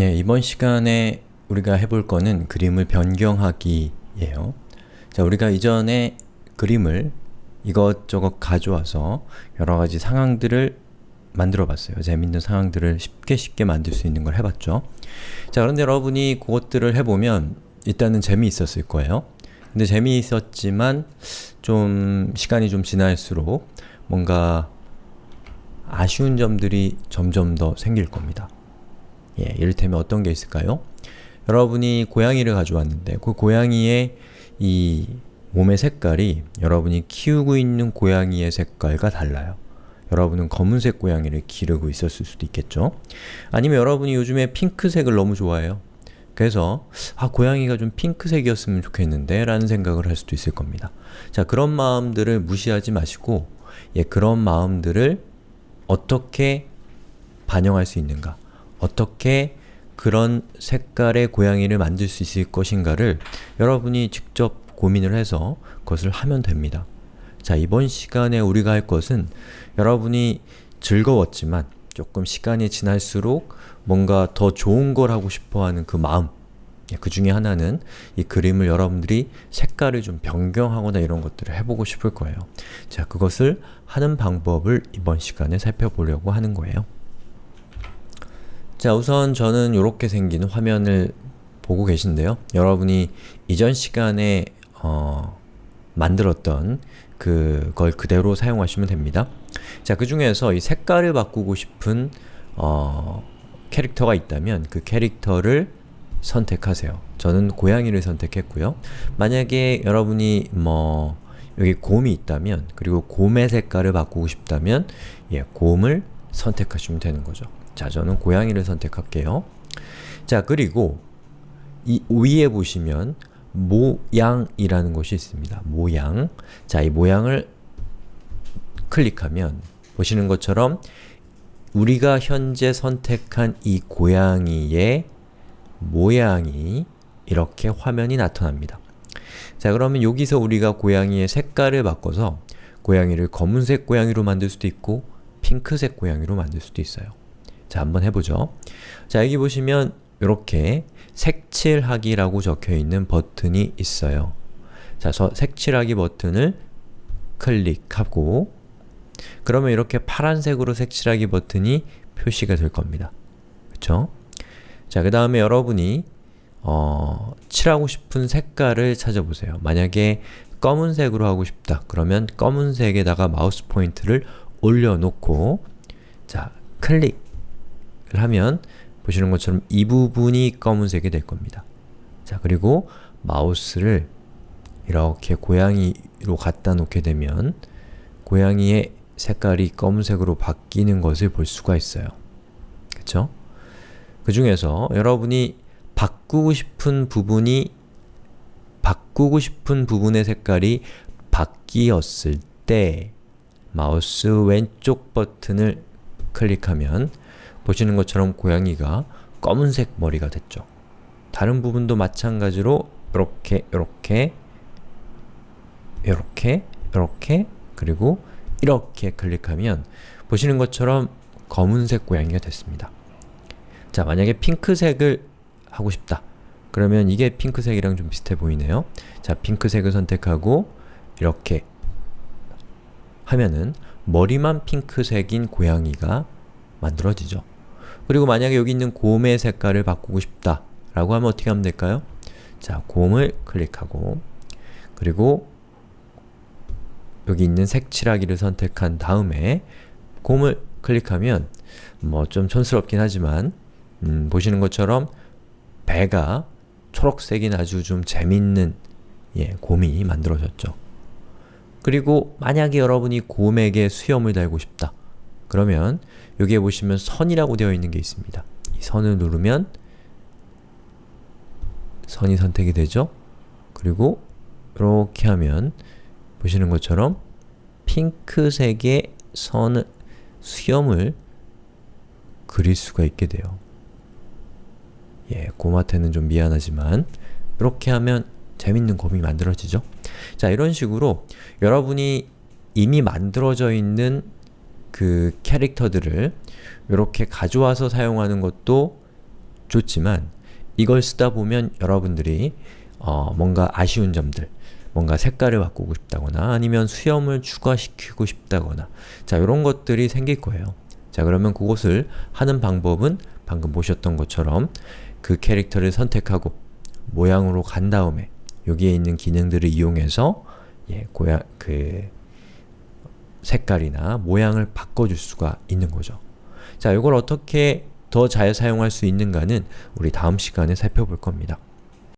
예, 이번 시간에 우리가 해볼 거는 그림을 변경하기예요. 자, 우리가 이전에 그림을 이것저것 가져와서 여러 가지 상황들을 만들어 봤어요. 재밌는 상황들을 쉽게 쉽게 만들 수 있는 걸 해봤죠. 자, 그런데 여러분이 그것들을 해보면 일단은 재미있었을 거예요. 근데 재미있었지만 좀 시간이 좀 지날수록 뭔가 아쉬운 점들이 점점 더 생길 겁니다. 예, 이를테면 어떤 게 있을까요? 여러분이 고양이를 가져왔는데 그 고양이의 이 몸의 색깔이 여러분이 키우고 있는 고양이의 색깔과 달라요. 여러분은 검은색 고양이를 기르고 있었을 수도 있겠죠? 아니면 여러분이 요즘에 핑크색을 너무 좋아해요. 그래서 아 고양이가 좀 핑크색이었으면 좋겠는데 라는 생각을 할 수도 있을 겁니다. 자 그런 마음들을 무시하지 마시고 예 그런 마음들을 어떻게 반영할 수 있는가 어떻게 그런 색깔의 고양이를 만들 수 있을 것인가를 여러분이 직접 고민을 해서 그것을 하면 됩니다. 자, 이번 시간에 우리가 할 것은 여러분이 즐거웠지만 조금 시간이 지날수록 뭔가 더 좋은 걸 하고 싶어 하는 그 마음 예, 그 중에 하나는 이 그림을 여러분들이 색깔을 좀 변경하거나 이런 것들을 해보고 싶을 거예요. 자, 그것을 하는 방법을 이번 시간에 살펴보려고 하는 거예요. 자, 우선 저는 이렇게 생긴 화면을 보고 계신데요. 여러분이 이전 시간에 어, 만들었던 그걸 그대로 사용하시면 됩니다. 자, 그 중에서 이 색깔을 바꾸고 싶은 어, 캐릭터가 있다면 그 캐릭터를 선택하세요. 저는 고양이를 선택했고요. 만약에 여러분이 뭐 여기 곰이 있다면 그리고 곰의 색깔을 바꾸고 싶다면 예, 곰을 선택하시면 되는 거죠. 자, 저는 고양이를 선택할게요. 자, 그리고 이 위에 보시면 모양이라는 것이 있습니다. 모양. 자, 이 모양을 클릭하면 보시는 것처럼 우리가 현재 선택한 이 고양이의 모양이 이렇게 화면이 나타납니다. 자, 그러면 여기서 우리가 고양이의 색깔을 바꿔서 고양이를 검은색 고양이로 만들 수도 있고 핑크색 고양이로 만들 수도 있어요. 자, 한번 해보죠. 자, 여기 보시면 이렇게 색칠하기라고 적혀 있는 버튼이 있어요. 자, 저 색칠하기 버튼을 클릭하고 그러면 이렇게 파란색으로 색칠하기 버튼이 표시가 될 겁니다. 그쵸? 자, 그 다음에 여러분이 어, 칠하고 싶은 색깔을 찾아보세요. 만약에 검은색으로 하고 싶다. 그러면 검은색에다가 마우스 포인트를 올려놓고 자, 클릭 하면 보시는 것처럼 이 부분이 검은색이 될 겁니다. 자, 그리고 마우스를 이렇게 고양이로 갖다 놓게 되면 고양이의 색깔이 검은색으로 바뀌는 것을 볼 수가 있어요. 그쵸? 그 중에서 여러분이 바꾸고 싶은 부분이 바꾸고 싶은 부분의 색깔이 바뀌었을 때 마우스 왼쪽 버튼을 클릭하면 보시는 것처럼 고양이가 검은색 머리가 됐죠. 다른 부분도 마찬가지로 이렇게 이렇게 이렇게 이렇게 그리고 이렇게 클릭하면 보시는 것처럼 검은색 고양이가 됐습니다. 자, 만약에 핑크색을 하고 싶다. 그러면 이게 핑크색이랑 좀 비슷해 보이네요. 자, 핑크색을 선택하고 이렇게 하면은 머리만 핑크색인 고양이가 만들어지죠. 그리고 만약에 여기 있는 곰의 색깔을 바꾸고 싶다 라고 하면 어떻게 하면 될까요? 자, 곰을 클릭하고 그리고 여기 있는 색칠하기를 선택한 다음에 곰을 클릭하면 뭐 좀 촌스럽긴 하지만 음, 보시는 것처럼 배가 초록색인 아주 좀 재밌는 예, 곰이 만들어졌죠. 그리고 만약에 여러분이 곰에게 수염을 달고 싶다. 그러면 여기에 보시면 선이라고 되어 있는 게 있습니다. 이 선을 누르면 선이 선택이 되죠. 그리고 이렇게 하면 보시는 것처럼 핑크색의 선을 수염을 그릴 수가 있게 돼요. 예, 곰한테는 좀 미안하지만 이렇게 하면 재밌는 곰이 만들어지죠. 자, 이런 식으로 여러분이 이미 만들어져 있는 그 캐릭터들을 이렇게 가져와서 사용하는 것도 좋지만 이걸 쓰다 보면 여러분들이 어, 뭔가 아쉬운 점들, 뭔가 색깔을 바꾸고 싶다거나 아니면 수염을 추가시키고 싶다거나 자 이런 것들이 생길 거예요. 자 그러면 그것을 하는 방법은 방금 보셨던 것처럼 그 캐릭터를 선택하고 모양으로 간 다음에 여기에 있는 기능들을 이용해서 예, 고양 그 색깔이나 모양을 바꿔줄 수가 있는 거죠. 자, 이걸 어떻게 더 잘 사용할 수 있는가는 우리 다음 시간에 살펴볼 겁니다.